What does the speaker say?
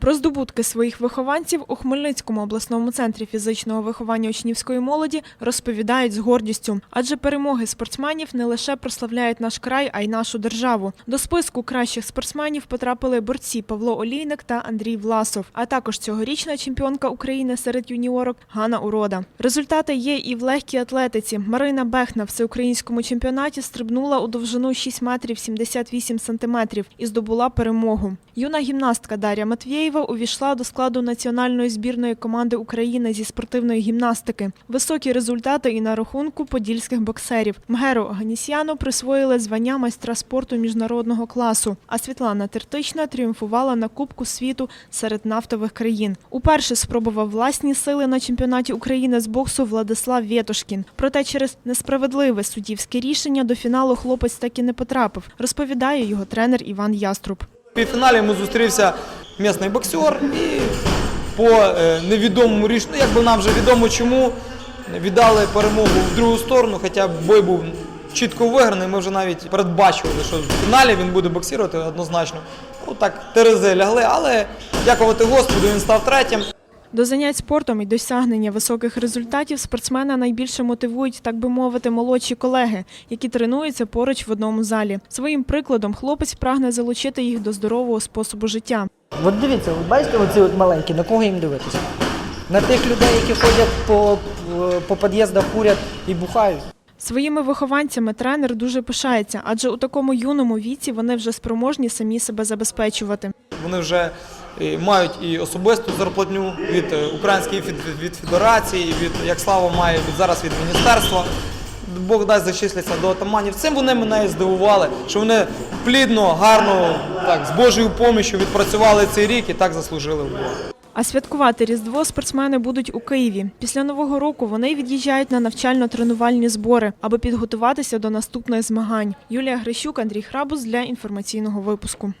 Про здобутки своїх вихованців у Хмельницькому обласному центрі фізичного виховання учнівської молоді розповідають з гордістю, адже перемоги спортсменів не лише прославляють наш край, а й нашу державу. До списку кращих спортсменів потрапили борці Павло Олійник та Андрій Власов, а також цьогорічна чемпіонка України серед юніорок Ганна Урода. Результати є і в легкій атлетиці. Марина Бех на всеукраїнському чемпіонаті стрибнула у довжину 6 метрів 78 сантиметрів і здобула перемогу. Юна гімнастка Дар'я Матвєєва увійшла до складу національної збірної команди України зі спортивної гімнастики. Високі результати і на рахунку подільських боксерів. Мгеру Аганісяну присвоїли звання майстра спорту міжнародного класу. А Світлана Тертична тріумфувала на Кубку світу серед нафтових країн. Уперше спробував власні сили на чемпіонаті України з боксу Владислав Вєтошкін. Проте через несправедливе суддівське рішення до фіналу хлопець так і не потрапив. Розповідає його тренер Іван Яструб. В півфіналі йому зустрівся місний боксер і по е, невідомому рішенню, ну, якби нам вже відомо чому, віддали перемогу в другу сторону, хоча бой був чітко виграний. Ми вже навіть передбачували, що в фіналі він буде боксувати однозначно. Ну так терези лягли, але дякувати Господу, він став третім. До занять спортом і досягнення високих результатів спортсмена найбільше мотивують, так би мовити, молодші колеги, які тренуються поруч в одному залі. Своїм прикладом хлопець прагне залучити їх до здорового способу життя. От дивіться, от бачите, оці от маленькі, на кого їм дивитися? На тих людей, які ходять по, по під'їздах, курять і бухають. Своїми вихованцями тренер дуже пишається, адже у такому юному віці вони вже спроможні самі себе забезпечувати. Вони вже е, мають і особисту зарплатню від е, української від федерації, від як слава має від зараз від міністерства. Бог дасть зачисляться до отаманів. Цим вони мене здивували, що вони плідно, гарно, так з Божою поміччю відпрацювали цей рік і так заслужили в Бога. А святкувати Різдво спортсмени будуть у Києві. Після нового року вони від'їжджають на навчально-тренувальні збори, аби підготуватися до наступних змагань. Юлія Грищук, Андрій Храбус для інформаційного випуску.